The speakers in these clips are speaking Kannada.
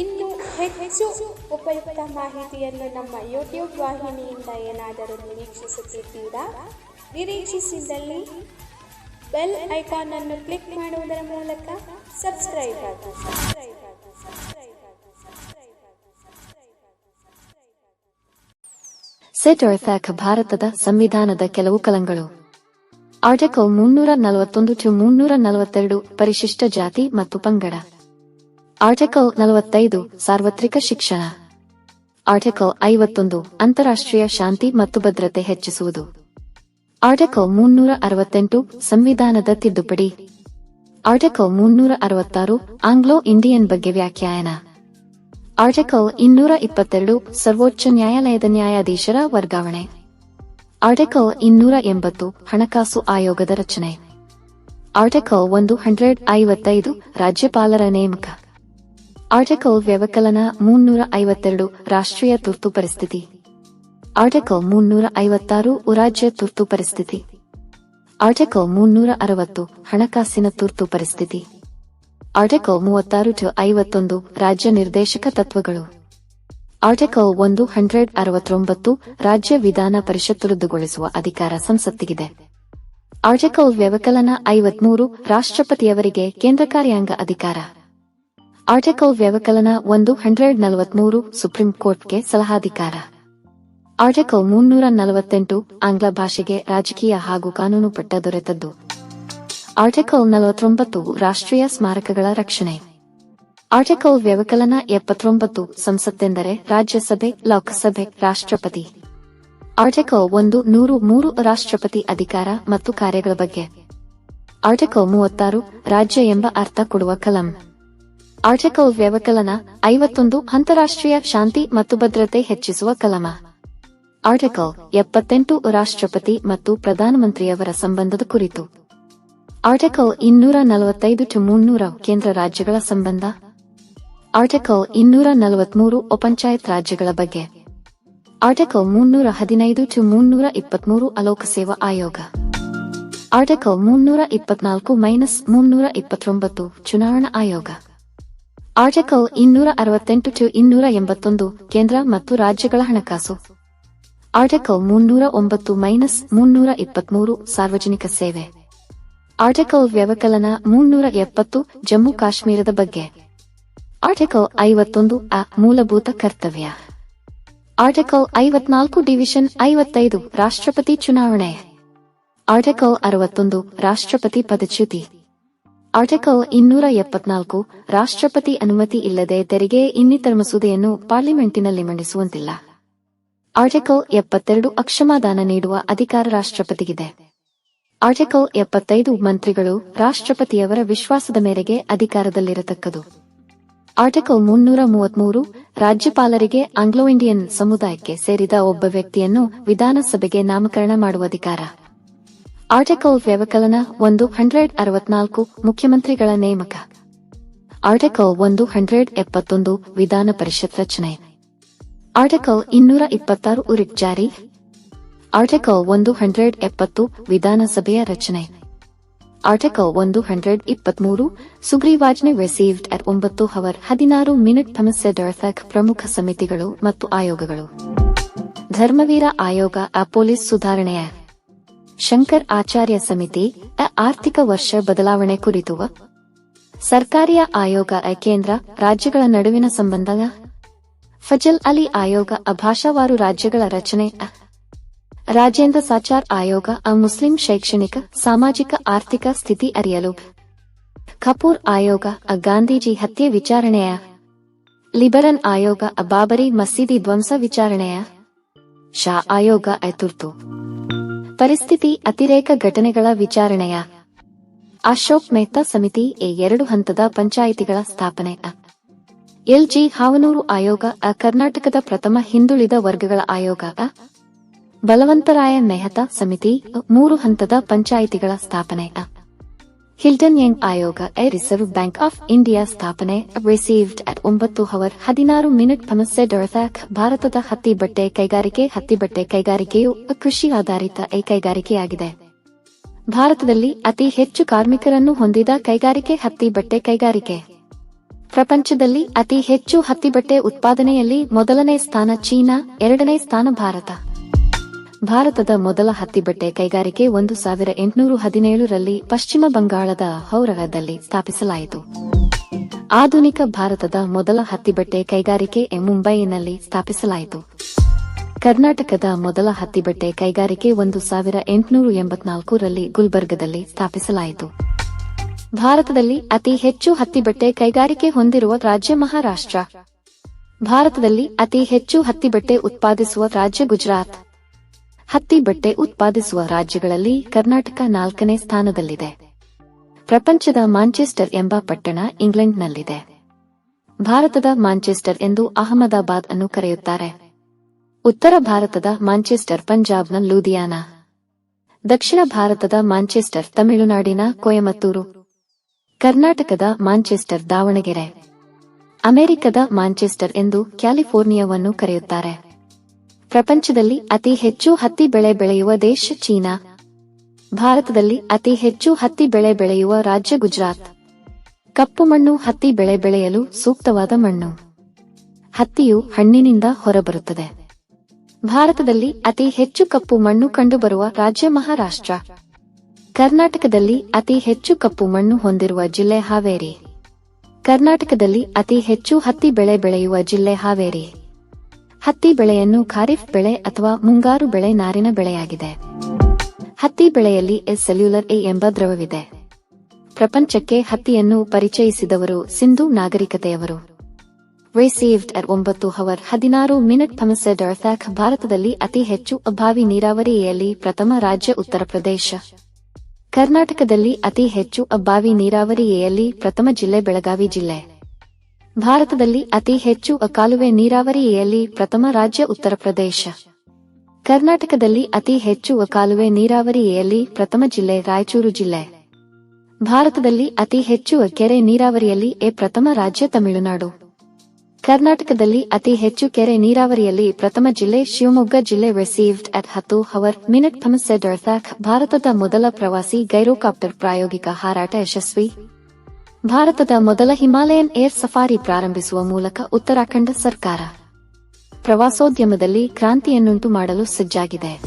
ಇನ್ನು ಹೆಚ್ಚು ಉಪಯುಕ್ತ ಮಾಹಿತಿಯನ್ನು ನಮ್ಮ ಯೂಟ್ಯೂಬ್ ವಾಹಿನಿಯಿಂದ ಏನಾದರೂ ನಿರೀಕ್ಷಿಸುತ್ತಿದ್ದೀರಾ? ನಿರೀಕ್ಷಿಸಿದಲ್ಲಿ ಬೆಲ್ ಐಕಾನ್ ಅನ್ನು ಕ್ಲಿಕ್ ಮಾಡುವುದರ ಮೂಲಕ ಸಬ್ಸ್ಕ್ರೈಬ್ ಆಗಿ. ಸಬ್ಸ್ಕ್ರೈಬ್ ಆಗಿ ಸೆಟ್ ಭಾರತದ ಸಂವಿಧಾನದ ಕೆಲವು ಕಲಂಗಳು. ಆರ್ಟಿಕಲ್ ಮುನ್ನೂರ ನಲವತ್ತೊಂದು ಟು ಮುನ್ನೂರ ನಲವತ್ತೆರಡು, ಪರಿಶಿಷ್ಟ ಜಾತಿ ಮತ್ತು ಪಂಗಡ. ಆರ್ಟಿಕಲ್ ನಲವತ್ತೈದು, ಸಾರ್ವತ್ರಿಕ ಶಿಕ್ಷಣ. ಆರ್ಟಿಕಲ್ ಐವತ್ತೊಂದು, ಅಂತಾರಾಷ್ಟ್ರೀಯ ಶಾಂತಿ ಮತ್ತು ಭದ್ರತೆ ಹೆಚ್ಚಿಸುವುದು. ಆರ್ಟಿಕಲ್ ಮುನ್ನೂರ ಅರವತ್ತೆಂಟು ಸಂವಿಧಾನದ ತಿದ್ದುಪಡಿ. ಆರ್ಟಿಕಲ್ ಮುನ್ನೂರ ಅರವತ್ತಾರು ಆಂಗ್ಲೋ ಇಂಡಿಯನ್ ಬಗ್ಗೆ ವ್ಯಾಖ್ಯಾನ. ಆರ್ಟಿಕಲ್ ಇನ್ನೂರ ಇಪ್ಪತ್ತೆರಡು ಸರ್ವೋಚ್ಚ ನ್ಯಾಯಾಲಯದ ನ್ಯಾಯಾಧೀಶರ ವರ್ಗಾವಣೆ. ಆರ್ಟಿಕಲ್ ಇನ್ನೂರ ಎಂಬತ್ತು ಹಣಕಾಸು ಆಯೋಗದ ರಚನೆ. ಆರ್ಟಿಕಲ್ ಒಂದು ಹಂಡ್ರೆಡ್ ಐವತ್ತೈದು, ರಾಜ್ಯಪಾಲರ ನೇಮಕ. ಆರ್ಟಿಕಲ್ ವ್ಯವಕಲನ ಮುನ್ನೂರ ಐವತ್ತೆರಡು ರಾಷ್ಟ್ರೀಯ ತುರ್ತು ಪರಿಸ್ಥಿತಿ. ಆರ್ಟಿಕಲ್ ಮುನ್ನೂರ ಐವತ್ತಾರು ರಾಜ್ಯ ತುರ್ತು ಪರಿಸ್ಥಿತಿ. ಆರ್ಟಿಕಲ್ ಮುನ್ನೂರ ಅರವತ್ತು ಹಣಕಾಸಿನ ತುರ್ತು ಪರಿಸ್ಥಿತಿ. ಆರ್ಟಿಕಲ್ ಮೂವತ್ತಾರು ಟು ಐವತ್ತೊಂದು, ರಾಜ್ಯ ನಿರ್ದೇಶಕ ತತ್ವಗಳು. ಆರ್ಟಿಕಲ್ ಒಂದು ಹಂಡ್ರೆಡ್ ಅರವತ್ತೊಂಬತ್ತು, ರಾಜ್ಯ ವಿಧಾನ ಪರಿಷತ್ ರದ್ದುಗೊಳಿಸುವ ಅಧಿಕಾರ ಸಂಸತ್ತಿಗಿದೆ. ಆರ್ಟಿಕಲ್ ವ್ಯವಕಲನ ಐವತ್ಮೂರು, ರಾಷ್ಟ್ರಪತಿಯವರಿಗೆ ಕೇಂದ್ರ ಕಾರ್ಯಾಂಗ ಅಧಿಕಾರ. ಆರ್ಟಿಕಲ್ ವ್ಯವಕಲನ ಒಂದು ಹಂಡ್ರೆಡ್ ನಲವತ್ಮೂರು ಸುಪ್ರೀಂ ಕೋರ್ಟ್ಗೆ ಸಲಹಾಧಿಕಾರ. ಆರ್ಟಿಕಲ್ ಮುನ್ನೂರ ನಲವತ್ತೆಂಟು ಆಂಗ್ಲ ಭಾಷೆಗೆ ರಾಜಕೀಯ ಹಾಗೂ ಕಾನೂನು ಪಟ್ಟ ದೊರೆತದ್ದು. ಆರ್ಟಿಕಲ್ ನಲವತ್ತೊಂಬತ್ತು ರಾಷ್ಟ್ರೀಯ ಸ್ಮಾರಕಗಳ ರಕ್ಷಣೆ. ಆರ್ಟಿಕಲ್ ವ್ಯವಕಲನ ಎಪ್ಪತ್ತೊಂಬತ್ತು ಸಂಸತ್ತೆಂದರೆ ರಾಜ್ಯಸಭೆ, ಲೋಕಸಭೆ, ರಾಷ್ಟ್ರಪತಿ. ಆರ್ಟಿಕಲ್ ಒಂದು ನೂರು ಮೂರು ರಾಷ್ಟ್ರಪತಿ ಅಧಿಕಾರ ಮತ್ತು ಕಾರ್ಯಗಳ ಬಗ್ಗೆ. ಆರ್ಟಿಕಲ್ ಮೂವತ್ತಾರು ರಾಜ್ಯ ಎಂಬ ಅರ್ಥ ಕೊಡುವ ಕಲಂ. ಆರ್ಟಿಕಲ್ ವ್ಯವಕಲನ, ಐವತ್ತೊಂದು, ಅಂತಾರಾಷ್ಟ್ರೀಯ ಶಾಂತಿ ಮತ್ತು ಭದ್ರತೆ ಹೆಚ್ಚಿಸುವ ಕಲಮ. ಆರ್ಟಿಕಲ್ ಎಪ್ಪತ್ತೆಂಟು, ರಾಷ್ಟ್ರಪತಿ ಮತ್ತು ಪ್ರಧಾನಮಂತ್ರಿಯವರ ಸಂಬಂಧದ ಕುರಿತು. ಆರ್ಟಿಕಲ್ ಇನ್ನೂರ ನಲವತ್ತೈದು ಟು ಮುನ್ನೂರ, ಕೇಂದ್ರ ರಾಜ್ಯಗಳ ಸಂಬಂಧ. ಆರ್ಟಿಕಲ್ ಇನ್ನೂರ ನಲವತ್ಮೂರು ಉಪಂಚಾಯತ್ ರಾಜ್ಯಗಳ ಬಗ್ಗೆ. ಆರ್ಟಿಕಲ್ ಮುನ್ನೂರ ಹದಿನೈದು ಟು ಮುನ್ನೂರ ಇಪ್ಪತ್ಮೂರು ಅಲೋಕ ಸೇವಾ ಆಯೋಗ. ಆರ್ಟಿಕಲ್ ಮುನ್ನೂರ ಇಪ್ಪತ್ನಾಲ್ಕು ಮೈನಸ್ ಮುನ್ನೂರ ಇಪ್ಪತ್ತೊಂಬತ್ತು, ಚುನಾವಣಾ ಆಯೋಗ. ಆರ್ಟಿಕಲ್ ಇನ್ನೂರ ಅರವತ್ತೆಂಟು ಟು ಇನ್ನೂರ ಎಂಬತ್ತೊಂದು, ಕೇಂದ್ರ ಮತ್ತು ರಾಜ್ಯಗಳ ಹಣಕಾಸು. ಆರ್ಟಿಕಲ್ ಮುನ್ನೂರ ಒಂಬತ್ತು ಮೈನಸ್ ಮುನ್ನೂರ ಇಪ್ಪತ್ಮೂರು, ಸಾರ್ವಜನಿಕ ಸೇವೆ. ಆರ್ಟಿಕಲ್ ವ್ಯವಕಲನ ಮುನ್ನೂರ ಎಪ್ಪತ್ತು, ಜಮ್ಮು ಕಾಶ್ಮೀರದ ಬಗ್ಗೆ. ಆರ್ಟಿಕಲ್ ಐವತ್ತೊಂದು, ಅ, ಮೂಲಭೂತ ಕರ್ತವ್ಯ. ಆರ್ಟಿಕಲ್ ಐವತ್ನಾಲ್ಕು, ಡಿವಿಷನ್ ಐವತ್ತೈದು, ರಾಷ್ಟ್ರಪತಿ ಚುನಾವಣೆ. ಆರ್ಟಿಕಲ್ ಅರವತ್ತೊಂದು, ರಾಷ್ಟ್ರಪತಿ ಪದಚ್ಯುತಿ. ಆರ್ಟಿಕಲ್ ಇನ್ನೂರ ಎಪ್ಪತ್ನಾಲ್ಕು ರಾಷ್ಟ್ರಪತಿ ಅನುಮತಿ ಇಲ್ಲದೆ ತೆರಿಗೆ ಇನ್ನಿತರ ಮಸೂದೆಯನ್ನು ಪಾರ್ಲಿಮೆಂಟಿನಲ್ಲಿ ಮಂಡಿಸುವಂತಿಲ್ಲ. ಆರ್ಟಿಕಲ್ ಎಪ್ಪತ್ತೆರಡು, ಅಕ್ಷಮಾದಾನ ನೀಡುವ ಅಧಿಕಾರ ರಾಷ್ಟ್ರಪತಿಗಿದೆ. ಆರ್ಟಿಕಲ್ ಎಪ್ಪತ್ತೈದು, ಮಂತ್ರಿಗಳು ರಾಷ್ಟ್ರಪತಿಯವರ ವಿಶ್ವಾಸದ ಮೇರೆಗೆ ಅಧಿಕಾರದಲ್ಲಿರತಕ್ಕದು. ಆರ್ಟಿಕಲ್ ಮುನ್ನೂರ ಮೂವತ್ಮೂರು ರಾಜ್ಯಪಾಲರಿಗೆ ಆಂಗ್ಲೋ ಇಂಡಿಯನ್ ಸಮುದಾಯಕ್ಕೆ ಸೇರಿದ ಒಬ್ಬ ವ್ಯಕ್ತಿಯನ್ನು ವಿಧಾನಸಭೆಗೆ ನಾಮಕರಣ ಮಾಡುವ ಅಧಿಕಾರ. ಆರ್ಟಿಕಲ್ ವ್ಯವಕಲನ ಒಂದು ಹಂಡ್ರೆಡ್ ಅರವತ್ನಾಲ್ಕು ಮುಖ್ಯಮಂತ್ರಿಗಳ ನೇಮಕ. ಆರ್ಟಿಕಲ್ ಒಂದು ಹಂಡ್ರೆಡ್ ಎಪ್ಪತ್ತೊಂದು ವಿಧಾನ ಪರಿಷತ್ ರಚನೆ. ಆರ್ಟಿಕಲ್ ಇನ್ನೂರ ಇಪ್ಪತ್ತಾರು ಉರಿಟ್ ಜಾರಿ. ಆರ್ಟಿಕಲ್ ಒಂದು ಹಂಡ್ರೆಡ್ ಎಪ್ಪತ್ತು ವಿಧಾನಸಭೆಯ ರಚನೆ. ಆರ್ಟಿಕಲ್ ಒಂದು ಹಂಡ್ರೆಡ್ ಇಪ್ಪತ್ಮೂರು ಸುಗ್ರೀವಾಜ್ಞೆ ರಿಸೀವ್ಡ್ ಅಟ್ ಒಂಬತ್ತು ಹವರ್ ಹದಿನಾರು ಮಿನಿಟ್ ಥಮಸ್ಸೆಡರ್ಥಕ್ ಪ್ರಮುಖ ಸಮಿತಿಗಳು ಮತ್ತು ಆಯೋಗಗಳು. ಧರ್ಮವೀರ ಆಯೋಗ ಆ ಪೊಲೀಸ್ ಸುಧಾರಣೆಯ ಶಂಕರ್ ಆಚಾರ್ಯ ಸಮಿತಿ ಆರ್ಥಿಕ ವರ್ಷ ಬದಲಾವಣೆ ಕುರಿತು ಸರ್ಕಾರಿಯ ಆಯೋಗ ಕೇಂದ್ರ ರಾಜ್ಯಗಳ ನಡುವಿನ ಸಂಬಂಧ ಫಜಲ್ ಅಲಿ ಆಯೋಗ ಭಾಷಾವಾರು ರಾಜ್ಯಗಳ ರಚನೆ ರಾಜೇಂದ್ರ ಸಾಚಾರ್ ಆಯೋಗ ಮುಸ್ಲಿಂ ಶೈಕ್ಷಣಿಕ, ಸಾಮಾಜಿಕ, ಆರ್ಥಿಕ ಸ್ಥಿತಿ ಅರಿಯಲು ಕಪೂರ್ ಆಯೋಗ ಗಾಂಧೀಜಿ ಹತ್ಯೆ ವಿಚಾರಣೆಯ ಲಿಬರನ್ ಆಯೋಗ, ಅ ಬಾಬರಿ ಮಸೀದಿ ಧ್ವಂಸ ವಿಚಾರಣೆಯ ಶಾ ಆಯೋಗ ತುರ್ತು ಪರಿಸ್ಥಿತಿ ಅತಿರೇಕ ಘಟನೆಗಳ ವಿಚಾರಣೆಯ ಅಶೋಕ್ ಮೆಹ್ತಾ ಸಮಿತಿ ಎ ಎರಡು ಹಂತದ ಪಂಚಾಯಿತಿಗಳ ಸ್ಥಾಪನೆ ಎಲ್ಜಿ ಹಾವನೂರು ಆಯೋಗ ಕರ್ನಾಟಕದ ಪ್ರಥಮ ಹಿಂದುಳಿದ ವರ್ಗಗಳ ಆಯೋಗ ಬಲವಂತರಾಯ ಮೆಹತಾ ಸಮಿತಿ ಮೂರು ಹಂತದ ಪಂಚಾಯಿತಿಗಳ ಸ್ಥಾಪನೆ. ಹಿಲ್ಟನ್ ಯಂಗ್ ಆಯೋಗ A Reserve Bank of India ಸ್ಥಾಪನೆ ರಿಸೀವ್ಡ್ ಅಟ್ ಒಂಬತ್ತು ಹವರ್ ಹದಿನಾರು ಮಿನಿಟ್ ಸಮಸ್ಯೆ ಡೊರಫ್ಯಾಕ್ ಭಾರತದ ಹತ್ತಿ ಬಟ್ಟೆ ಕೈಗಾರಿಕೆ, ಹತ್ತಿ ಬಟ್ಟೆ ಕೈಗಾರಿಕೆಯು ಕೃಷಿ ಆಧಾರಿತ ಎ ಕೈಗಾರಿಕೆಯಾಗಿದೆ. ಭಾರತದಲ್ಲಿ ಅತಿ ಹೆಚ್ಚು ಕಾರ್ಮಿಕರನ್ನು ಹೊಂದಿದ ಕೈಗಾರಿಕೆ ಹತ್ತಿ ಬಟ್ಟೆ ಕೈಗಾರಿಕೆ. ಪ್ರಪಂಚದಲ್ಲಿ ಅತಿ ಹೆಚ್ಚು ಹತ್ತಿ ಬಟ್ಟೆ ಉತ್ಪಾದನೆಯಲ್ಲಿ ಮೊದಲನೇ ಸ್ಥಾನ ಚೀನಾ, ಎರಡನೇ ಸ್ಥಾನ ಭಾರತ. ಭಾರತದ ಮೊದಲ ಹತ್ತಿಬಟ್ಟೆ ಕೈಗಾರಿಕೆ ಒಂದು ಸಾವಿರ ಎಂಟುನೂರು ಹದಿನೇಳರಲ್ಲಿ ಪಶ್ಚಿಮ ಬಂಗಾಳದ ಹೌರಗದಲ್ಲಿ ಸ್ಥಾಪಿಸಲಾಯಿತು. ಆಧುನಿಕ ಭಾರತದ ಮೊದಲ ಹತ್ತಿಬಟ್ಟೆ ಕೈಗಾರಿಕೆ ಮುಂಬೈನಲ್ಲಿ ಸ್ಥಾಪಿಸಲಾಯಿತು. ಕರ್ನಾಟಕದ ಮೊದಲ ಹತ್ತಿಬಟ್ಟೆ ಕೈಗಾರಿಕೆ ಒಂದು ಸಾವಿರ ಎಂಟುನೂರು ಎಂಬತ್ನಾಲ್ಕರಲ್ಲಿ ಗುಲ್ಬರ್ಗದಲ್ಲಿ ಸ್ಥಾಪಿಸಲಾಯಿತು. ಭಾರತದಲ್ಲಿ ಅತಿ ಹೆಚ್ಚು ಹತ್ತಿಬಟ್ಟೆ ಕೈಗಾರಿಕೆ ಹೊಂದಿರುವ ರಾಜ್ಯ ಮಹಾರಾಷ್ಟ್ರ. ಭಾರತದಲ್ಲಿ ಅತಿ ಹೆಚ್ಚು ಹತ್ತಿಬಟ್ಟೆ ಉತ್ಪಾದಿಸುವ ರಾಜ್ಯ ಗುಜರಾತ್. ಹತ್ತಿ ಬಟ್ಟೆ ಉತ್ಪಾದಿಸುವ ರಾಜ್ಯಗಳಲ್ಲಿ ಕರ್ನಾಟಕ ನಾಲ್ಕನೇ ಸ್ಥಾನದಲ್ಲಿದೆ. ಪ್ರಪಂಚದ ಮಾಂಚೆಸ್ಟರ್ ಎಂಬ ಪಟ್ಟಣ ಇಂಗ್ಲೆಂಡ್ನಲ್ಲಿದೆ. ಭಾರತದ ಮಾಂಚೆಸ್ಟರ್ ಎಂದು ಅಹಮದಾಬಾದ್ ಅನ್ನು ಕರೆಯುತ್ತಾರೆ. ಉತ್ತರ ಭಾರತದ ಮಾಂಚೆಸ್ಟರ್ ಪಂಜಾಬ್ನ ಲೂಧಿಯಾನ. ದಕ್ಷಿಣ ಭಾರತದ ಮಾಂಚೆಸ್ಟರ್ ತಮಿಳುನಾಡಿನ ಕೊಯಮತ್ತೂರು. ಕರ್ನಾಟಕದ ಮಾಂಚೆಸ್ಟರ್ ದಾವಣಗೆರೆ. ಅಮೆರಿಕದ ಮಾಂಚೆಸ್ಟರ್ ಎಂದು ಕ್ಯಾಲಿಫೋರ್ನಿಯಾವನ್ನು ಕರೆಯುತ್ತಾರೆ. ಪ್ರಪಂಚದಲ್ಲಿ ಅತಿ ಹೆಚ್ಚು ಹತ್ತಿ ಬೆಳೆ ಬೆಳೆಯುವ ದೇಶ ಚೀನಾ. ಭಾರತದಲ್ಲಿ ಅತಿ ಹೆಚ್ಚು ಹತ್ತಿ ಬೆಳೆ ಬೆಳೆಯುವ ರಾಜ್ಯ ಗುಜರಾತ್. ಕಪ್ಪು ಮಣ್ಣು ಹತ್ತಿ ಬೆಳೆ ಬೆಳೆಯಲು ಸೂಕ್ತವಾದ ಮಣ್ಣು. ಹತ್ತಿಯು ಹಣ್ಣಿನಿಂದ ಹೊರಬರುತ್ತದೆ. ಭಾರತದಲ್ಲಿ ಅತಿ ಹೆಚ್ಚು ಕಪ್ಪು ಮಣ್ಣು ಕಂಡುಬರುವ ರಾಜ್ಯ ಮಹಾರಾಷ್ಟ್ರ. ಕರ್ನಾಟಕದಲ್ಲಿ ಅತಿ ಹೆಚ್ಚು ಕಪ್ಪು ಮಣ್ಣು ಹೊಂದಿರುವ ಜಿಲ್ಲೆ ಹಾವೇರಿ. ಕರ್ನಾಟಕದಲ್ಲಿ ಅತಿ ಹೆಚ್ಚು ಹತ್ತಿ ಬೆಳೆ ಬೆಳೆಯುವ ಜಿಲ್ಲೆ ಹಾವೇರಿ. ಹತ್ತಿ ಬೆಳೆಯನ್ನು ಖಾರಿಫ್ ಬೆಳೆ ಅಥವಾ ಮುಂಗಾರು ಬೆಳೆ ನಾರಿನ ಬೆಳೆಯಾಗಿದೆ. ಹತ್ತಿ ಬೆಳೆಯಲ್ಲಿ ಎಸ್ ಸೆಲ್ಯುಲರ್ ಎ ಎಂಬ ದ್ರವವಿದೆ. ಪ್ರಪಂಚಕ್ಕೆ ಹತ್ತಿಯನ್ನು ಪರಿಚಯಿಸಿದವರು ಸಿಂಧು ನಾಗರಿಕತೆಯವರು. ರಿಸೀವ್ಡ್ ಒಂಬತ್ತು ಹವರ್ ಹದಿನಾರು ಮಿನಿಟ್ ಸಮಸ್ಯೆ ಡೊರಫ್ಯಾಕ್ ಭಾರತದಲ್ಲಿ ಅತಿ ಹೆಚ್ಚು ಅಭಾವಿ ನೀರಾವರಿಯಲ್ಲಿ ಪ್ರಥಮ ರಾಜ್ಯ ಉತ್ತರ ಪ್ರದೇಶ. ಕರ್ನಾಟಕದಲ್ಲಿ ಅತಿ ಹೆಚ್ಚು ಅಬ್ಬಾವಿ ನೀರಾವರಿಯಲ್ಲಿ ಪ್ರಥಮ ಜಿಲ್ಲೆ ಬೆಳಗಾವಿ ಜಿಲ್ಲೆ. ಭಾರತದಲ್ಲಿ ಅತಿ ಹೆಚ್ಚು ಕಾಲುವೆ ನೀರಾವರಿಯಲ್ಲಿ ಪ್ರಥಮ ರಾಜ್ಯ ಉತ್ತರ ಪ್ರದೇಶ. ಕರ್ನಾಟಕದಲ್ಲಿ ಅತಿ ಹೆಚ್ಚು ಕಾಲುವೆ ನೀರಾವರಿಯಲ್ಲಿ ಪ್ರಥಮ ಜಿಲ್ಲೆ ರಾಯಚೂರು ಜಿಲ್ಲೆ. ಭಾರತದಲ್ಲಿ ಅತಿ ಹೆಚ್ಚು ಕೆರೆ ನೀರಾವರಿಯಲ್ಲಿ ಎ ಪ್ರಥಮ ರಾಜ್ಯ ತಮಿಳುನಾಡು. ಕರ್ನಾಟಕದಲ್ಲಿ ಅತಿ ಹೆಚ್ಚು ಕೆರೆ ನೀರಾವರಿಯಲ್ಲಿ ಪ್ರಥಮ ಜಿಲ್ಲೆ ಶಿವಮೊಗ್ಗ ಜಿಲ್ಲೆ ರಿಸೀವ್ಡ್ ಅಟ್ ಹತ್ತು ಹವರ್ ಮಿನಿಟ್ ಡೊರ್ಫ್ಯಾಕ್ ಭಾರತದ ಮೊದಲ ಪ್ರವಾಸಿ ಗೈರೋಕಾಪ್ಟರ್ ಪ್ರಾಯೋಗಿಕ ಹಾರಾಟ ಯಶಸ್ವಿ. ಭಾರತದ ಮೊದಲ ಹಿಮಾಲಯನ್ ಏರ್ ಸಫಾರಿ ಪ್ರಾರಂಭಿಸುವ ಮೂಲಕ ಉತ್ತರಾಖಂಡ ಸರ್ಕಾರ ಪ್ರವಾಸೋದ್ಯಮದಲ್ಲಿ ಕ್ರಾಂತಿಯನ್ನುಂಟು ಮಾಡಲು ಸಜ್ಜಾಗಿದೆ.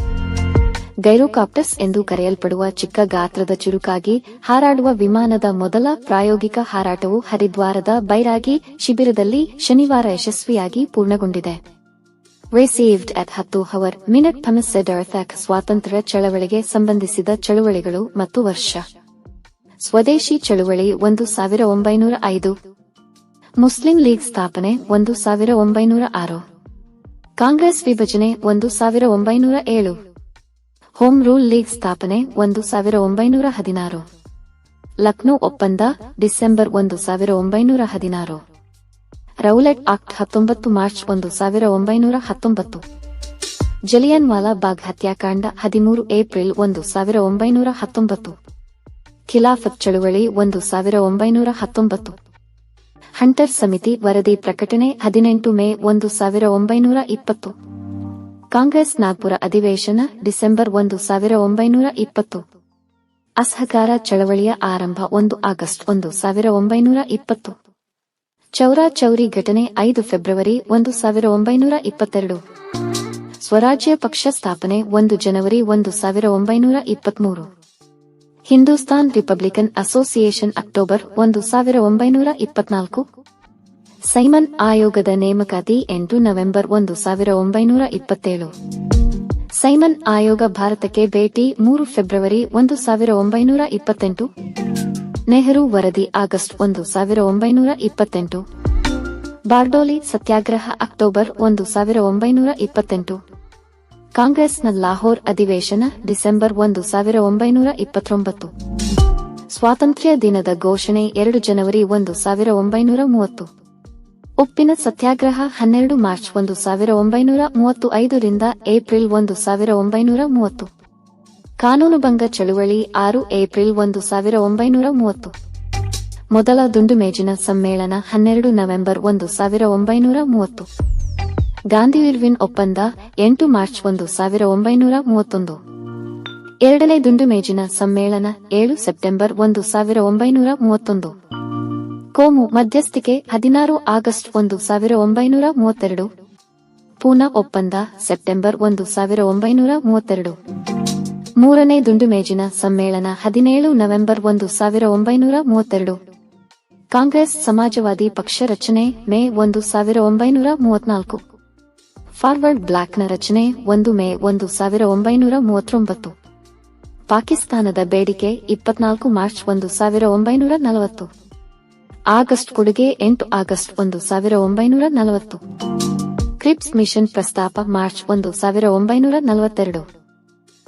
ಗೈರೋಕಾಪ್ಟರ್ಸ್ ಎಂದು ಕರೆಯಲ್ಪಡುವ ಚಿಕ್ಕ ಗಾತ್ರದ ಚುರುಕಾಗಿ ಹಾರಾಡುವ ವಿಮಾನದ ಮೊದಲ ಪ್ರಾಯೋಗಿಕ ಹಾರಾಟವು ಹರಿದ್ವಾರದ ಬೈರಾಗಿ ಶಿಬಿರದಲ್ಲಿ ಶನಿವಾರ ಯಶಸ್ವಿಯಾಗಿ ಪೂರ್ಣಗೊಂಡಿದೆ. ರಿಸೀವ್ಡ್ ಅಟ್ ಹತ್ತು ಹವರ್ ಮಿನಿಟ್ ಸೆಡ್ ಅರ್ಥಾಕ್ ಸ್ವಾತಂತ್ರ್ಯ ಚಳವಳಿಗೆ ಸಂಬಂಧಿಸಿದ ಚಳುವಳಿಗಳು ಮತ್ತು ವರ್ಷ. ಸ್ವದೇಶಿ ಚಳುವಳಿ ಒಂದು ಸಾವಿರ ಒಂಬೈನೂರ ಐದು. ಮುಸ್ಲಿಂ ಲೀಗ್ ಸ್ಥಾಪನೆ ಒಂದು ಸಾವಿರ ಒಂಬೈನೂರ ಆರು. ಕಾಂಗ್ರೆಸ್ ವಿಭಜನೆ ಒಂದು ಸಾವಿರ ಒಂಬೈನೂರ ಏಳು. ಹೋಮ್ ರೂಲ್ ಲೀಗ್ ಸ್ಥಾಪನೆ ಒಂದು ಸಾವಿರ ಒಂಬೈನೂರ ಹದಿನಾರು. ಲಕ್ನೋ ಒಪ್ಪಂದ ಡಿಸೆಂಬರ್ ಒಂದು ಸಾವಿರ ಒಂಬೈನೂರ ಹದಿನಾರು. ರೌಲೆಟ್ ಆಕ್ಟ್ ಹತ್ತೊಂಬತ್ತು ಮಾರ್ಚ್ ಒಂದು ಸಾವಿರ ಒಂಬೈನೂರ ಹತ್ತೊಂಬತ್ತು. ಜಲಿಯನ್ ವಾಲಾ ಬಾಗ್ ಹತ್ಯಾಕಾಂಡ ಹದಿಮೂರು ಏಪ್ರಿಲ್ ಒಂದು ಸಾವಿರ ಒಂಬೈನೂರ ಹತ್ತೊಂಬತ್ತು. ಖಿಲಾಫತ್ ಚಳುವಳಿ ಒಂದು ಸಾವಿರ ಒಂಬೈನೂರ ಹತ್ತೊಂಬತ್ತು. ಹಂಟರ್ ಸಮಿತಿ ವರದಿ ಪ್ರಕಟಣೆ ಹದಿನೆಂಟು ಮೇ ಒಂದು ಸಾವಿರ ಒಂಬೈನೂರ ಇಪ್ಪತ್ತು. ಕಾಂಗ್ರೆಸ್ ನಾಗ್ಪುರ ಅಧಿವೇಶನ ಡಿಸೆಂಬರ್ ಒಂದು ಸಾವಿರ ಒಂಬೈನೂರ ಇಪ್ಪತ್ತು. ಅಸಹಕಾರ ಚಳವಳಿಯ ಆರಂಭ ಒಂದು ಆಗಸ್ಟ್ ಒಂದು ಸಾವಿರ ಒಂಬೈನೂರ ಇಪ್ಪತ್ತು. ಚೌರಾ ಚೌರಿ ಘಟನೆ ಐದು ಫೆಬ್ರವರಿ ಒಂದು ಸಾವಿರ ಒಂಬೈನೂರ ಇಪ್ಪತ್ತೆರಡು. ಸ್ವರಾಜ್ಯ ಪಕ್ಷ ಸ್ಥಾಪನೆ ಒಂದು ಜನವರಿ ಒಂದು ಸಾವಿರ ಒಂಬೈನೂರ ಇಪ್ಪತ್ಮೂರು. ಹಿಂದೂಸ್ತಾನ್ ರಿಪಬ್ಲಿಕನ್ ಅಸೋಸಿಯೇಷನ್ ಅಕ್ಟೋಬರ್ ಒಂದು ಸಾವಿರ ಒಂಬೈನೂರ ಇಪ್ಪತ್ನಾಲ್ಕು. ಸೈಮನ್ ಆಯೋಗದ ನೇಮಕಾತಿ ಎಂಟು ನವೆಂಬರ್ ಒಂದು ಸಾವಿರ ಒಂಬೈನೂರ ಇಪ್ಪತ್ತೇಳು. ಸೈಮನ್ ಆಯೋಗ ಭಾರತಕ್ಕೆ ಭೇಟಿ ಮೂರು ಫೆಬ್ರವರಿ ಒಂದು ಸಾವಿರ ಒಂಬೈನೂರ ಇಪ್ಪತ್ತೆಂಟು. ನೆಹರು ವರದಿ ಆಗಸ್ಟ್ ಒಂದು ಸಾವಿರ ಒಂಬೈನೂರ ಇಪ್ಪತ್ತೆಂಟು. ಬಾರ್ಡೋಲಿ ಸತ್ಯಾಗ್ರಹ ಅಕ್ಟೋಬರ್ ಒಂದು ಸಾವಿರ ಒಂಬೈನೂರ ಇಪ್ಪತ್ತೆಂಟು. ಕಾಂಗ್ರೆಸ್ನ ಲಾಹೋರ್ ಅಧಿವೇಶನ ಡಿಸೆಂಬರ್ ಒಂದು ಸಾವಿರ ಒಂಬೈನೂರ ಇಪ್ಪತ್ತೊಂಬತ್ತು. ಸ್ವಾತಂತ್ರ್ಯ ದಿನದ ಘೋಷಣೆ ಎರಡು ಜನವರಿ ಒಂದು ಸಾವಿರ ಒಂಬೈನೂರ ಮೂವತ್ತು. ಉಪ್ಪಿನ ಸತ್ಯಾಗ್ರಹ ಹನ್ನೆರಡು ಮಾರ್ಚ್ ಒಂದು ಸಾವಿರ ಒಂಬೈನೂರ ಮೂವತ್ತು ಐದರಿಂದ ಏಪ್ರಿಲ್ ಒಂದು ಸಾವಿರ ಒಂಬೈನೂರ ಮೂವತ್ತು. ಕಾನೂನುಭಂಗ ಚಳುವಳಿ ಆರು ಏಪ್ರಿಲ್ ಒಂದು ಸಾವಿರ ಒಂಬೈನೂರ ಮೂವತ್ತು. ಮೊದಲ ದುಂಡುಮೇಜಿನ ಸಮ್ಮೇಳನ ಹನ್ನೆರಡು ನವೆಂಬರ್ ಒಂದು ಸಾವಿರ ಒಂಬೈನೂರ ಮೂವತ್ತು. ಗಾಂಧಿ ಇರ್ವಿನ್ ಒಪ್ಪಂದ ಎಂಟು ಮಾರ್ಚ್ ಒಂದು ಸಾವಿರ ಒಂಬೈನೂರ ಮೂವತ್ತೊಂದು. ಎರಡನೇ ದುಂಡು ಮೇಜಿನ ಸಮ್ಮೇಳನ ಏಳು ಸೆಪ್ಟೆಂಬರ್ ಒಂದು ಸಾವಿರ ಒಂಬೈನೂರ ಮೂವತ್ತೊಂದು. ಕೋಮು ಮಧ್ಯಸ್ಥಿಕೆ ಹದಿನಾರು ಆಗಸ್ಟ್ ಒಂದು ಸಾವಿರ ಒಂಬೈನೂರ ಮೂವತ್ತೆರಡು. ಪೂನಾ ಒಪ್ಪಂದ ಸೆಪ್ಟೆಂಬರ್ ಒಂದು ಸಾವಿರ ಒಂಬೈನೂರ ಮೂವತ್ತೆರಡು. ಮೂರನೇ ದುಂಡುಮೇಜಿನ ಸಮ್ಮೇಳನ ಹದಿನೇಳು ನವೆಂಬರ್ ಒಂದು ಸಾವಿರ ಒಂಬೈನೂರ ಮೂವತ್ತೆರಡು. ಕಾಂಗ್ರೆಸ್ ಸಮಾಜವಾದಿ ಪಕ್ಷ ರಚನೆ ಮೇ ಒಂದು ಸಾವಿರ ಒಂಬೈನೂರ ಮೂವತ್ನಾಲ್ಕು ಫಾರ್ವರ್ಡ್ ಬ್ಲಾಕ್ನ ರಚನೆ ಒಂದು ಮೇ ಒಂದು ಸಾವಿರ ಒಂಬೈನೂರ ಮೂವತ್ತೊಂಬತ್ತು. ಪಾಕಿಸ್ತಾನದ ಬೇಡಿಕೆ ಇಪ್ಪತ್ನಾಲ್ಕು ಮಾರ್ಚ್ ಒಂದು ಸಾವಿರ ಒಂಬೈನೂರ ನಲವತ್ತು. ಆಗಸ್ಟ್ ಕೊಡುಗೆ ಎಂಟು ಆಗಸ್ಟ್ ಒಂದು ಸಾವಿರ ಒಂಬೈನೂರ ನಲವತ್ತು. ಕ್ರಿಪ್ಸ್ ಮಿಷನ್ ಪ್ರಸ್ತಾಪ ಮಾರ್ಚ್ ಒಂದು ಸಾವಿರ ಒಂಬೈನೂರ ನಲವತ್ತೆರಡು.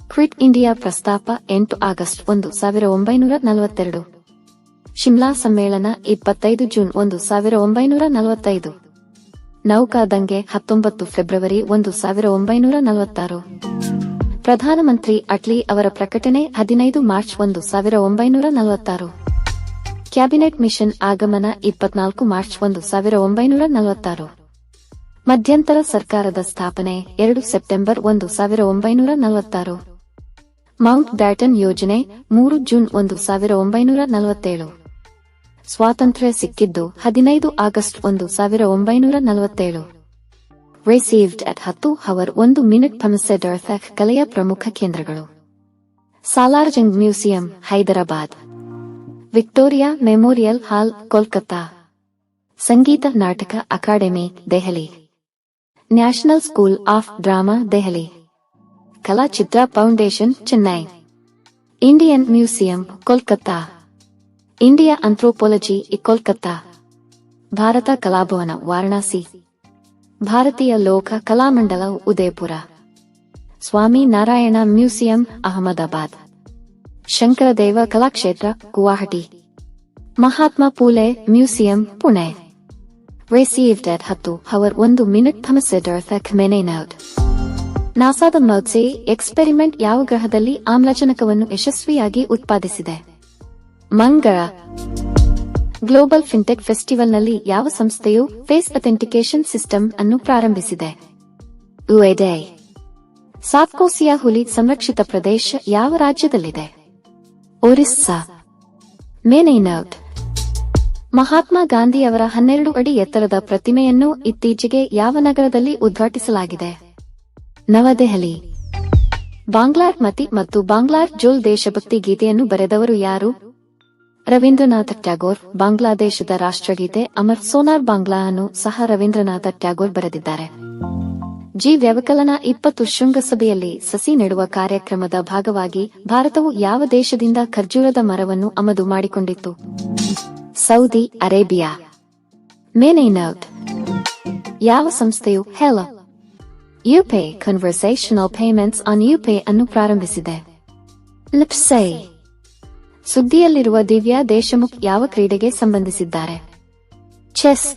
ಕ್ವಿಟ್ ಇಂಡಿಯಾ ಪ್ರಸ್ತಾಪ ಎಂಟು ಆಗಸ್ಟ್ ಒಂದು ಸಾವಿರ ಒಂಬೈನೂರ ನಲವತ್ತೆರಡು. ಶಿಮ್ಲಾ ಸಮ್ಮೇಳನ ಇಪ್ಪತ್ತೈದು ಜೂನ್ ಒಂದು ಸಾವಿರ ಒಂಬೈನೂರ ನಲವತ್ತೈದು. ನೌಕಾದಂಗೆ ಹತ್ತೊಂಬತ್ತು ಫೆಬ್ರವರಿ ಒಂದು ಸಾವಿರ ಒಂಬೈನೂರ ನಲವತ್ತಾರು. ಪ್ರಧಾನಮಂತ್ರಿ ಅಟ್ಲಿ ಅವರ ಪ್ರಕಟಣೆ ಹದಿನೈದು ಮಾರ್ಚ್ ಒಂದು ಸಾವಿರ ಒಂಬೈನೂರ ನಲವತ್ತಾರು. ಕ್ಯಾಬಿನೆಟ್ ಮಿಷನ್ ಆಗಮನ ಇಪ್ಪತ್ನಾಲ್ಕು ಮಾರ್ಚ್ ಒಂದು ಸಾವಿರ ಒಂಬೈನೂರ ನಲವತ್ತಾರು. ಮಧ್ಯಂತರ ಸರ್ಕಾರದ ಸ್ಥಾಪನೆ ಎರಡು ಸೆಪ್ಟೆಂಬರ್ ಒಂದು ಸಾವಿರ ಒಂಬೈನೂರ ನಲವತ್ತಾರು. ಮೌಂಟ್ ಬ್ಯಾಟನ್ ಯೋಜನೆ ಮೂರು ಜೂನ್ ಒಂದು ಸಾವಿರ ಒಂಬೈನೂರ ನಲವತ್ತೇಳು. ಸ್ವಾತಂತ್ರ್ಯ ಸಿಕ್ಕಿದ್ದು ಹದಿನೈದು ಆಗಸ್ಟ್ ಒಂದು ಸಾವಿರ ಒಂಬೈನೂರ ನಲವತ್ತೇಳು. ರಿಸೀವ್ಡ್ ಅಟ್ ಹತ್ತು ಹವರ್ ಒಂದು ಮಿನಿಟ್ ಡರ್ಫ್ಯಾಕ್ ಕಲೆಯ ಪ್ರಮುಖ ಕೇಂದ್ರಗಳು. Salarjung museum Hyderabad. Victoria Memorial Hall Kolkata Sangeet Natak academy, Delhi. National school of drama Delhi. Kalachitra foundation, Chennai. Indian museum Kolkata India anthropology Kolkata. Bharat Kalabhavan Varanasi. Bharatiya Lok Kalamandal Udaipur. Swami Narayan museum, Ahmedabad. Shankardev Kalakshetra, Guwahati. Mahatma Phule museum, Pune. Received at ಹತ್ತು ಹವರ್ ಒಂದು ಮಿನಿಟ್ ಥಮಸೆಡರ್ ನಾಸಾದ ಮೌತ್ಸೆ, ಎಕ್ಸ್ಪೆರಿಮೆಂಟ್ ಯಾವ ಗ್ರಹದಲ್ಲಿ ಆಮ್ಲಜನಕವನ್ನು ಯಶಸ್ವಿಯಾಗಿ ಉತ್ಪಾದಿಸಿದೆ. ಮಂಗಳ. ಗ್ಲೋಬಲ್ ಫಿನ್ಟೆಕ್ ಫೆಸ್ಟಿವಲ್ನಲ್ಲಿ ಯಾವ ಸಂಸ್ಥೆಯು ಫೇಸ್ ಅಥೆಂಟಿಕೇಶನ್ ಸಿಸ್ಟಮ್ ಅನ್ನು ಪ್ರಾರಂಭಿಸಿದೆ? ಯುಎಡೈ ಸಾತ್ಕೋಸಿಯಾ ಹುಲಿ ಸಂರಕ್ಷಿತ ಪ್ರದೇಶ ಯಾವ ರಾಜ್ಯದಲ್ಲಿದೆ? ಒರಿಸ್ಸಾ. ಮೇನೈನೌಟ್. ಮಹಾತ್ಮ ಗಾಂಧಿ ಅವರ ಹನ್ನೆರಡು ಅಡಿ ಎತ್ತರದ ಪ್ರತಿಮೆಯನ್ನು ಇತ್ತೀಚೆಗೆ ಯಾವ ನಗರದಲ್ಲಿ ಉದ್ಘಾಟಿಸಲಾಗಿದೆ? ನವದೆಹಲಿ. ಬಾಂಗ್ಲಾರ್ ಮತಿ ಮತ್ತು ಬಾಂಗ್ಲಾರ್ ಜೋಲ್ ದೇಶಭಕ್ತಿ ಗೀತೆಯನ್ನು ಬರೆದವರು ಯಾರು? ರವೀಂದ್ರನಾಥ ಟ್ಯಾಗೋರ್, ಬಾಂಗ್ಲಾದೇಶದ ರಾಷ್ಟ್ರಗೀತೆ ಅಮರ್ ಸೋನಾರ್ ಬಾಂಗ್ಲಾ ಅನ್ನು ಸಹ ರವೀಂದ್ರನಾಥ ಟ್ಯಾಗೋರ್ ಬರೆದಿದ್ದಾರೆ. ಜಿ ವ್ಯವಕಲನ ಇಪ್ಪತ್ತು ಶೃಂಗಸಭೆಯಲ್ಲಿ ಸಸಿ ನೆಡುವ ಕಾರ್ಯಕ್ರಮದ ಭಾಗವಾಗಿ ಭಾರತವು ಯಾವ ದೇಶದಿಂದ ಖರ್ಜೂರದ ಮರವನ್ನು ಆಮದು ಮಾಡಿಕೊಂಡಿತ್ತು? Saudi Arabia. ಮೇನೈನೌಟ್ ಯಾವ ಸಂಸ್ಥೆಯು? ಹೆಲ. ಯುಪೇ ಕನ್ವರ್ಸೇಷನಲ್ ಪೇಮೆಂಟ್ಸ್ ಆನ್ ಯುಪೇ ಅನ್ನು ಪ್ರಾರಂಭಿಸಿದೆ. ಲಿಪ್ಸೈ. ಸುದ್ದಿಯಲ್ಲಿರುವ ದಿವ್ಯಾ ದೇಶಮುಖ್ ಯಾವ ಕ್ರೀಡೆಗೆ ಸಂಬಂಧಿಸಿದ್ದಾರೆ? ಚೆಸ್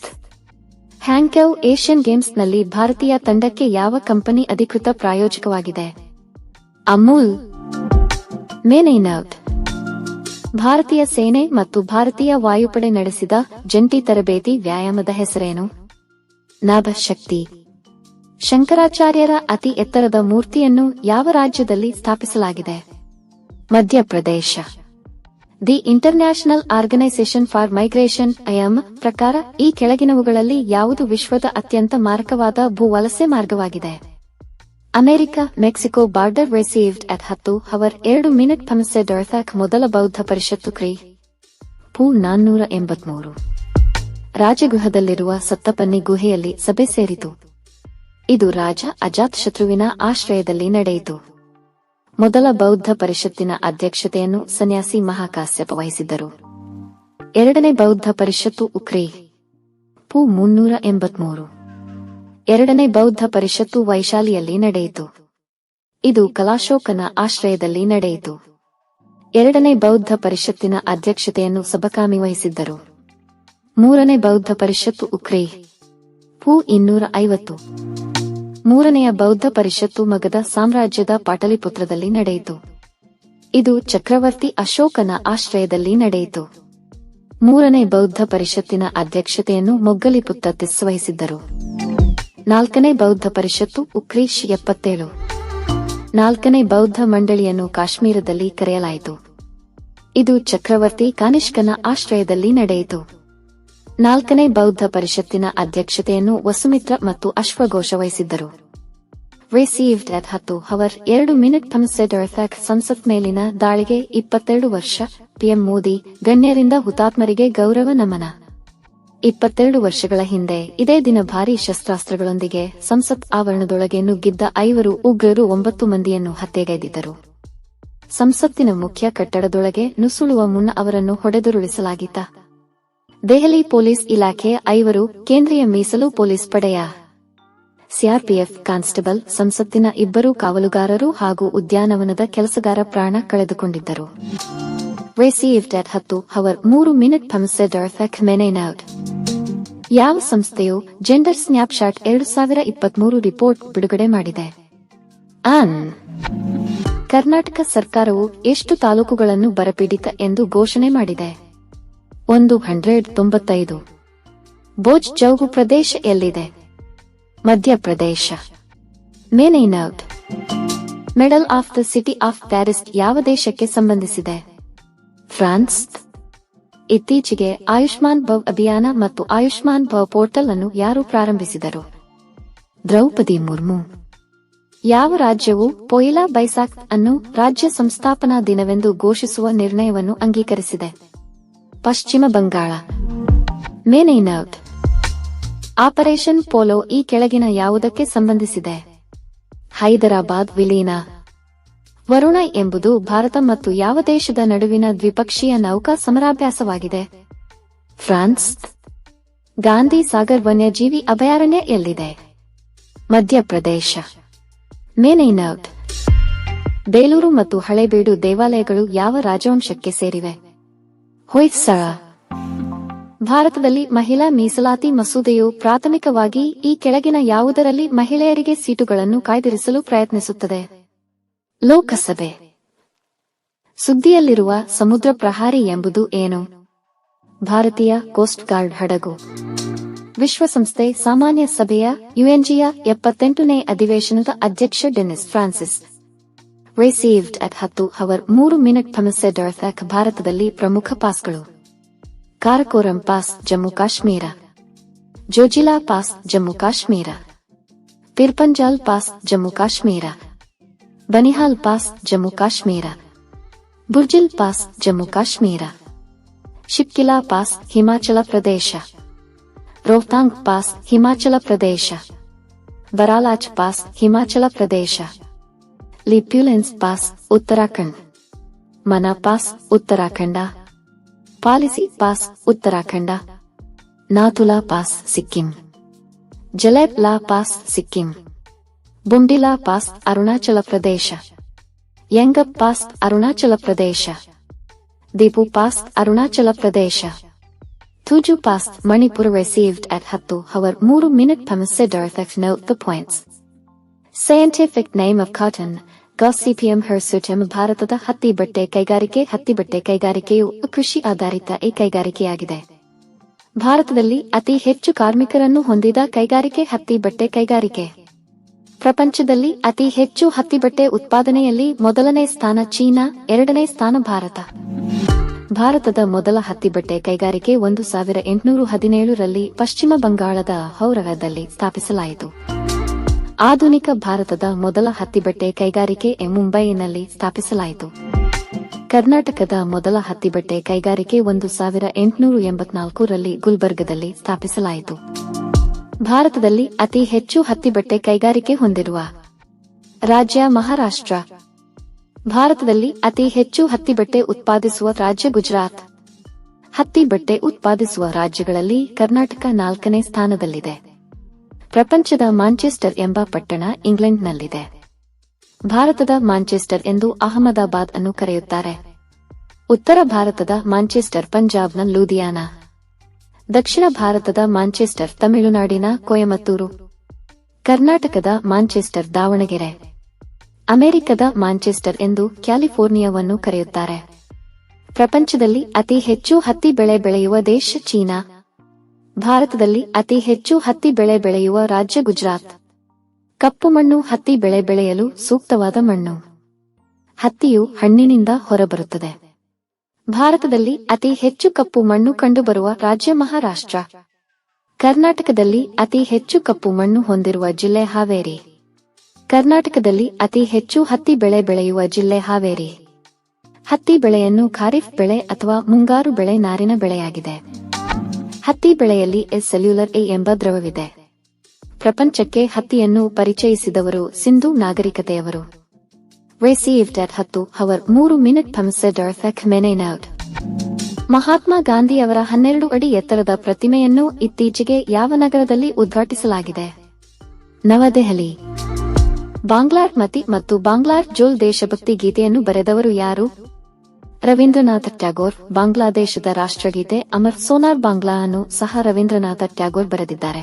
ಹ್ಯಾಂಕೌ ಏಷ್ಯನ್ ಗೇಮ್ಸ್ನಲ್ಲಿ ಭಾರತೀಯ ತಂಡಕ್ಕೆ ಯಾವ ಕಂಪನಿ ಅಧಿಕೃತ ಪ್ರಾಯೋಜಕವಾಗಿದೆ? ಅಮೂಲ್. ಮೇನೈನೌಟ್ ಭಾರತೀಯ ಸೇನೆ ಮತ್ತು ಭಾರತೀಯ ವಾಯುಪಡೆ ನಡೆಸಿದ ಜಂಟಿ ತರಬೇತಿ ವ್ಯಾಯಾಮದ ಹೆಸರೇನು? ನಾಭಶಕ್ತಿ. ಶಂಕರಾಚಾರ್ಯರ ಅತಿ ಎತ್ತರದ ಮೂರ್ತಿಯನ್ನು ಯಾವ ರಾಜ್ಯದಲ್ಲಿ ಸ್ಥಾಪಿಸಲಾಗಿದೆ? Madhya Pradesh. The international organisation for migration IM ಪ್ರಕಾರ ಈ ಕೆಳಗಿನವುಗಳಲ್ಲಿ ಯಾವುದು ವಿಶ್ವದ ಅತ್ಯಂತ ಮಾರಕವಾದ ಭೂ ವಲಸೆ ಮಾರ್ಗವಾಗಿದೆ. America, Mexico border received at ಹತ್ತು ಅವರ್ ಎರಡು ಮಿನಿಟ್ ಫಮಸೆ ಅರ್ಥಕ್ ಮೊದಲ ಬೌದ್ಧ ಪರಿಷತ್ತು ಕ್ರಿ. ಪೂ ನಾನ್ನೂರ ಎಂಬತ್ಮೂರು. ರಾಜಗೃಹದಲ್ಲಿರುವ ಸತ್ತಪನ್ನಿ ಗುಹೆಯಲ್ಲಿ ಸಭೆ ಸೇರಿತು. ಇದು ರಾಜ ಅಜಾತ್ ಶತ್ರುವಿನ ಆಶ್ರಯದಲ್ಲಿ ನಡೆಯಿತು. ಮೊದಲ ಬೌದ್ಧ ಪರಿಷತ್ತಿನ ಅಧ್ಯಕ್ಷತೆಯನ್ನು ಸನ್ಯಾಸಿ ಮಹಾಕಾಶ್ಯಪ ವಹಿಸಿದ್ದರು. ಎರಡನೇ ಬೌದ್ಧ ಪರಿಷತ್ತು ಉಕ್ರೇ. ಪು ಮುನ್ನೂರ ಎಂಬತ್ಮೂರು. ಎರಡನೇ ಬೌದ್ಧ ಪರಿಷತ್ತು ವೈಶಾಲಿಯಲ್ಲಿ ನಡೆಯಿತು. ಇದು ಕಲಾಶೋಕನ ಆಶ್ರಯದಲ್ಲಿ ನಡೆಯಿತು. ಎರಡನೇ ಬೌದ್ಧ ಪರಿಷತ್ತಿನ ಅಧ್ಯಕ್ಷತೆಯನ್ನು ಸಬಕಾಮಿ ವಹಿಸಿದ್ದರು. ಮೂರನೇ ಬೌದ್ಧ ಪರಿಷತ್ತು ಉಕ್ರೇ. ಪು ಇನ್ನೂರ ಐವತ್ತು. ಮೂರನೆಯ ಬೌದ್ಧ ಪರಿಷತ್ತು ಮಗಧ ಸಾಮ್ರಾಜ್ಯದ ಪಾಟಲಿಪುತ್ರದಲ್ಲಿ ನಡೆಯಿತು. ಇದು ಚಕ್ರವರ್ತಿ ಅಶೋಕನ ಆಶ್ರಯದಲ್ಲಿ ನಡೆಯಿತು. ಮೂರನೇ ಬೌದ್ಧ ಪರಿಷತ್ತಿನ ಅಧ್ಯಕ್ಷತೆಯನ್ನು ಮೊಗ್ಗಲಿಪುತ್ತ ತಿಸ್ವಹಿಸಿದ್ದರು. ನಾಲ್ಕನೇ ಬೌದ್ಧ ಪರಿಷತ್ತು ಉಕ್ರೀಶ್ ಎಪ್ಪತ್ತೇಳು. ನಾಲ್ಕನೇ ಬೌದ್ಧ ಮಂಡಳಿಯನ್ನು ಕಾಶ್ಮೀರದಲ್ಲಿ ಕರೆಯಲಾಯಿತು. ಇದು ಚಕ್ರವರ್ತಿ ಕಾನಿಷ್ಕನ ಆಶ್ರಯದಲ್ಲಿ ನಡೆಯಿತು. ನಾಲ್ಕನೇ ಬೌದ್ಧ ಪರಿಷತ್ತಿನ ಅಧ್ಯಕ್ಷತೆಯನ್ನು ವಸುಮಿತ್ರ ಮತ್ತು ಅಶ್ವಘೋಷ ವಹಿಸಿದ್ದರು. ರಿಸೀವ್ಡ್ ಅಟ್ ಹತ್ತು ಹವರ್ ಎರಡು ಮಿನಿಟ್ ಕನ್ಸಿಡರ್ ಸಂಸತ್ ಮೇಲಿನ ದಾಳಿಗೆ ಇಪ್ಪತ್ತೆರಡು ವರ್ಷ, ಪಿಎಂ ಮೋದಿ, ಗಣ್ಯರಿಂದ ಹುತಾತ್ಮರಿಗೆ ಗೌರವ ನಮನ. ಇಪ್ಪತ್ತೆರಡು ವರ್ಷಗಳ ಹಿಂದೆ ಇದೇ ದಿನ ಭಾರೀ ಶಸ್ತ್ರಾಸ್ತ್ರಗಳೊಂದಿಗೆ ಸಂಸತ್ ಆವರಣದೊಳಗೆ ನುಗ್ಗಿದ್ದ ಐವರು ಉಗ್ರರು ಒಂಬತ್ತು ಮಂದಿಯನ್ನು ಹತ್ಯೆಗೈದಿದ್ದರು. ಸಂಸತ್ತಿನ ಮುಖ್ಯ ಕಟ್ಟಡದೊಳಗೆ ನುಸುಳುವ ಮುನ್ನ ಅವರನ್ನು ಹೊಡೆದುರುಳಿಸಲಾಗಿತ್ತ. ದೆಹಲಿ ಪೊಲೀಸ್ ಇಲಾಖೆ ಐವರು, ಕೇಂದ್ರೀಯ ಮೀಸಲು ಪೊಲೀಸ್ ಪಡೆಯ. ಸಿಆರ್ಪಿಎಫ್ ಕಾನ್ಸ್ಟೇಬಲ್ ಸಂಸತ್ತಿನ ಇಬ್ಬರು ಕಾವಲುಗಾರರು ಹಾಗೂ ಉದ್ಯಾನವನದ ಕೆಲಸಗಾರ ಪ್ರಾಣ ಕಳೆದುಕೊಂಡಿದ್ದರು. ಹತ್ತು, ಹವರ್ ಮೂರು ಮಿನಿಟ್ ಯಾವ ಸಂಸ್ಥೆಯು ಜೆಂಡರ್ ಸ್ನ್ಯಾಪ್ಶಾಟ್ ಎರಡು ಸಾವಿರ ಇಪ್ಪತ್ಮೂರು ರಿಪೋರ್ಟ್ ಬಿಡುಗಡೆ ಮಾಡಿದೆ? ಆನ್ ಕರ್ನಾಟಕ ಸರ್ಕಾರವು ಎಷ್ಟು ತಾಲೂಕುಗಳನ್ನು ಬರಪೀಡಿತ ಎಂದು ಘೋಷಣೆ ಮಾಡಿದೆ. ಒಂದು ಹಂಡ್ರೆಡ್ ತೊಂಬತ್ತೈದು. ಬೋಜ್ ಜೌಗು ಪ್ರದೇಶ ಎಲ್ಲಿದೆ? Madhya Pradesh. ಮೇನೈನೌಟ್ medal of the city of Paris ಯಾವ ದೇಶಕ್ಕೆ ಸಂಬಂಧಿಸಿದೆ? ಫ್ರಾನ್ಸ್. ಇತ್ತೀಚೆಗೆ ಆಯುಷ್ಮಾನ್ ಭವ್ ಅಭಿಯಾನ ಮತ್ತು ಆಯುಷ್ಮಾನ್ ಭವ್ ಪೋರ್ಟಲ್ ಅನ್ನು ಯಾರು ಪ್ರಾರಂಭಿಸಿದರು? ದ್ರೌಪದಿ ಮುರ್ಮು. ಯಾವ ರಾಜ್ಯವು ಪೊಯಿಲಾ ಬೈಸಾಕ್ ಅನ್ನು ರಾಜ್ಯ ಸಂಸ್ಥಾಪನಾ ದಿನವೆಂದು ಘೋಷಿಸುವ ನಿರ್ಣಯವನ್ನು ಅಂಗೀಕರಿಸಿದೆ? ಪಶ್ಚಿಮ ಬಂಗಾಳ. ಮೇನೈನೌಟ್ ಆಪರೇಷನ್ ಪೋಲೋ ಈ ಕೆಳಗಿನ ಯಾವುದಕ್ಕೆ ಸಂಬಂಧಿಸಿದೆ? ಹೈದರಾಬಾದ್, ವಿಲೀನ. ವರುಣ ಎಂಬುದು ಭಾರತ ಮತ್ತು ಯಾವ ದೇಶದ ನಡುವಿನ ದ್ವಿಪಕ್ಷೀಯ ನೌಕಾ ಸಮರಾಭ್ಯಾಸವಾಗಿದೆ? ಫ್ರಾನ್ಸ್. ಗಾಂಧಿ ಸಾಗರ್ ವನ್ಯಜೀವಿ ಅಭಯಾರಣ್ಯ ಎಲ್ಲಿದೆ? ಮಧ್ಯಪ್ರದೇಶ. ಮೇನೈನೌಟ್ ಬೇಲೂರು ಮತ್ತು ಹಳೇಬೀಡು ದೇವಾಲಯಗಳು ಯಾವ ರಾಜವಂಶಕ್ಕೆ ಸೇರಿವೆ? ಹೊಯ್ಸಳ ಭಾರತದಲ್ಲಿ ಮಹಿಳಾ ಮೀಸಲಾತಿ ಮಸೂದೆಯು ಪ್ರಾಥಮಿಕವಾಗಿ ಈ ಕೆಳಗಿನ ಯಾವುದರಲ್ಲಿ ಮಹಿಳೆಯರಿಗೆ ಸೀಟುಗಳನ್ನು ಕಾಯ್ದಿರಿಸಲು ಪ್ರಯತ್ನಿಸುತ್ತದೆ. ಲೋಕಸಭೆ. ಸುದ್ದಿಯಲ್ಲಿರುವ ಸಮುದ್ರ ಪ್ರಹಾರಿ ಎಂಬುದು ಏನು? ಭಾರತೀಯ ಕೋಸ್ಟ್ ಗಾರ್ಡ್ ಹಡಗು. ವಿಶ್ವಸಂಸ್ಥೆ ಸಾಮಾನ್ಯ ಸಭೆಯ ಯುಎನ್ಜಿಯ ಎಪ್ಪತ್ತೆಂಟನೇ ಅಧಿವೇಶನದ ಅಧ್ಯಕ್ಷ ಡೆನಿಸ್ ಫ್ರಾನ್ಸಿಸ್. ರಿಸೀವ್ಡ್ ಅಟ್ ಹತ್ತು ಹವರ್ ಮೂರು ಮಿನಿಟ್ ಕಮಿಸೆಡರ್ ಭಾರತದಲ್ಲಿ ಪ್ರಮುಖ ಪಾಸ್ಗಳು Karakoram pass Jammu Kashmir Zojila pass Jammu Kashmir Pirpanjal pass Jammu Kashmir Banihal pass Jammu Kashmir Burzil pass Jammu Kashmir Shipkila pass Himachal Pradesh Rohtang pass Himachal Pradesh Baralacha pass Himachal Pradesh Lipulekh pass, Uttarakhand. Mana pass Uttarakhand. Policy pass, Uttarakhand. Nathu La pass, Sikkim. Jelep La pass, Sikkim. Bomdila pass, Arunachal Pradesh. Yangyap pass, Arunachal Pradesh. Dipu pass, Arunachal Pradesh. Tuju pass Manipur received at ಹತ್ತು, ಹವರ್ ಮೂರು minute consider note the points scientific name of cotton Gossypium hirsutum ಭಾರತದ ಹತ್ತಿ ಬಟ್ಟೆ ಕೈಗಾರಿಕೆ ಹತ್ತಿ ಬಟ್ಟೆ ಕೈಗಾರಿಕೆಯು ಕೃಷಿ ಆಧಾರಿತ ಈ ಕೈಗಾರಿಕೆಯಾಗಿದೆ ಭಾರತದಲ್ಲಿ ಅತಿ ಹೆಚ್ಚು ಕಾರ್ಮಿಕರನ್ನು ಹೊಂದಿದ ಕೈಗಾರಿಕೆ ಹತ್ತಿ ಬಟ್ಟೆ ಕೈಗಾರಿಕೆ. ಪ್ರಪಂಚದಲ್ಲಿ ಅತಿ ಹೆಚ್ಚು ಹತ್ತಿ ಬಟ್ಟೆ ಉತ್ಪಾದನೆಯಲ್ಲಿ ಮೊದಲನೇ ಸ್ಥಾನ ಚೀನಾ, ಎರಡನೇ ಸ್ಥಾನ ಭಾರತ. ಭಾರತದ ಮೊದಲ ಹತ್ತಿ ಬಟ್ಟೆ ಕೈಗಾರಿಕೆ ಒಂದು ಸಾವಿರ ಎಂಟುನೂರು ಹದಿನೇಳರಲ್ಲಿ ಪಶ್ಚಿಮ ಬಂಗಾಳದ ಹೌರವದಲ್ಲಿ ಸ್ಥಾಪಿಸಲಾಯಿತು. ಆಧುನಿಕ ಭಾರತದ ಮೊದಲ ಹತ್ತಿ ಬಟ್ಟೆ ಕೈಗಾರಿಕೆ ಮುಂಬೈನಲ್ಲಿ ಸ್ಥಾಪಿಸಲಾಯಿತು. ಕರ್ನಾಟಕದ ಮೊದಲ ಹತ್ತಿ ಬಟ್ಟೆ ಕೈಗಾರಿಕೆ ಒಂದು ಸಾವಿರ ಎಂಟುನೂರು ಎಂಬತ್ನಾಲ್ಕರಲ್ಲಿ ಗುಲ್ಬರ್ಗದಲ್ಲಿ ಸ್ಥಾಪಿಸಲಾಯಿತು. ಭಾರತದಲ್ಲಿ ಅತಿ ಹೆಚ್ಚು ಹತ್ತಿ ಬಟ್ಟೆ ಕೈಗಾರಿಕೆ ಹೊಂದಿರುವ ರಾಜ್ಯ ಮಹಾರಾಷ್ಟ್ರ. ಭಾರತದಲ್ಲಿ ಅತಿ ಹೆಚ್ಚು ಹತ್ತಿ ಬಟ್ಟೆ ಉತ್ಪಾದಿಸುವ ರಾಜ್ಯ ಗುಜರಾತ್. ಹತ್ತಿ ಬಟ್ಟೆ ಉತ್ಪಾದಿಸುವ ರಾಜ್ಯಗಳಲ್ಲಿ ಕರ್ನಾಟಕ ನಾಲ್ಕನೇ ಸ್ಥಾನದಲ್ಲಿದೆ. ಪ್ರಪಂಚದ ಮಾಂಚೆಸ್ಟರ್ ಎಂಬ ಪಟ್ಟಣ ಇಂಗ್ಲೆಂಡ್ನಲ್ಲಿದೆ. ಭಾರತದ ಮಾಂಚೆಸ್ಟರ್ ಎಂದು ಅಹಮದಾಬಾದ್ ಅನ್ನು ಕರೆಯುತ್ತಾರೆ. ಉತ್ತರ ಭಾರತದ ಮಾಂಚೆಸ್ಟರ್ ಪಂಜಾಬ್ನ ಲೂಧಿಯಾನ. ದಕ್ಷಿಣ ಭಾರತದ ಮಾಂಚೆಸ್ಟರ್ ತಮಿಳುನಾಡಿನ ಕೊಯಮತ್ತೂರು. ಕರ್ನಾಟಕದ ಮಾಂಚೆಸ್ಟರ್ ದಾವಣಗೆರೆ. ಅಮೆರಿಕದ ಮಾಂಚೆಸ್ಟರ್ ಎಂದು ಕ್ಯಾಲಿಫೋರ್ನಿಯಾವನ್ನು ಕರೆಯುತ್ತಾರೆ. ಪ್ರಪಂಚದಲ್ಲಿ ಅತಿ ಹೆಚ್ಚು ಹತ್ತಿ ಬೆಳೆ ಬೆಳೆಯುವ ದೇಶ ಚೀನಾ. ಭಾರತದಲ್ಲಿ ಅತಿ ಹೆಚ್ಚು ಹತ್ತಿ ಬೆಳೆ ಬೆಳೆಯುವ ರಾಜ್ಯ ಗುಜರಾತ್. ಕಪ್ಪು ಮಣ್ಣು ಹತ್ತಿ ಬೆಳೆ ಬೆಳೆಯಲು ಸೂಕ್ತವಾದ ಮಣ್ಣು. ಹತ್ತಿಯು ಹಣ್ಣಿನಿಂದ ಹೊರಬರುತ್ತದೆ. ಭಾರತದಲ್ಲಿ ಅತಿ ಹೆಚ್ಚು ಕಪ್ಪು ಮಣ್ಣು ಕಂಡುಬರುವ ರಾಜ್ಯ ಮಹಾರಾಷ್ಟ್ರ. ಕರ್ನಾಟಕದಲ್ಲಿ ಅತಿ ಹೆಚ್ಚು ಕಪ್ಪು ಮಣ್ಣು ಹೊಂದಿರುವ ಜಿಲ್ಲೆ ಹಾವೇರಿ. ಕರ್ನಾಟಕದಲ್ಲಿ ಅತಿ ಹೆಚ್ಚು ಹತ್ತಿ ಬೆಳೆ ಬೆಳೆಯುವ ಜಿಲ್ಲೆ ಹಾವೇರಿ. ಹತ್ತಿ ಬೆಳೆಯನ್ನು ಖಾರಿಫ್ ಬೆಳೆ ಅಥವಾ ಮುಂಗಾರು ಬೆಳೆ ನಾರಿನ ಬೆಳೆಯಾಗಿದೆ. ಹತ್ತಿ ಬೆಳೆಯಲ್ಲಿ ಎಸ್ ಸೆಲ್ಯುಲರ್ ಎ ಎಂಬ ದ್ರವವಿದೆ. ಪ್ರಪಂಚಕ್ಕೆ ಹತ್ತಿಯನ್ನು ಪರಿಚಯಿಸಿದವರು ಸಿಂಧು ನಾಗರಿಕತೆಯವರು. ರಿಸೀವ್ಡ್ ಅಟ್ ಹತ್ತು ಹವರ್ ಮೂರು ಮಿನಿಟ್ ಮೆನೆನೌಡ್ ಮಹಾತ್ಮ ಗಾಂಧಿಯವರ ಹನ್ನೆರಡು ಅಡಿ ಎತ್ತರದ ಪ್ರತಿಮೆಯನ್ನು ಇತ್ತೀಚೆಗೆ ಯಾವ ನಗರದಲ್ಲಿ ಉದ್ಘಾಟಿಸಲಾಗಿದೆ? ನವದೆಹಲಿ. ಬಾಂಗ್ಲಾರ್ ಮತಿ ಮತ್ತು ಬಾಂಗ್ಲಾರ್ ಜೋಲ್ ದೇಶಭಕ್ತಿ ಗೀತೆಯನ್ನು ಬರೆದವರು ಯಾರು? ರವೀಂದ್ರನಾಥ ಟ್ಯಾಗೋರ್ ಬಾಂಗ್ಲಾದೇಶದ ರಾಷ್ಟ್ರಗೀತೆ ಅಮರ್ ಸೋನಾರ್ ಬಾಂಗ್ಲಾ ಅನ್ನು ಸಹ ರವೀಂದ್ರನಾಥ ಟ್ಯಾಗೋರ್ ಬರೆದಿದ್ದಾರೆ.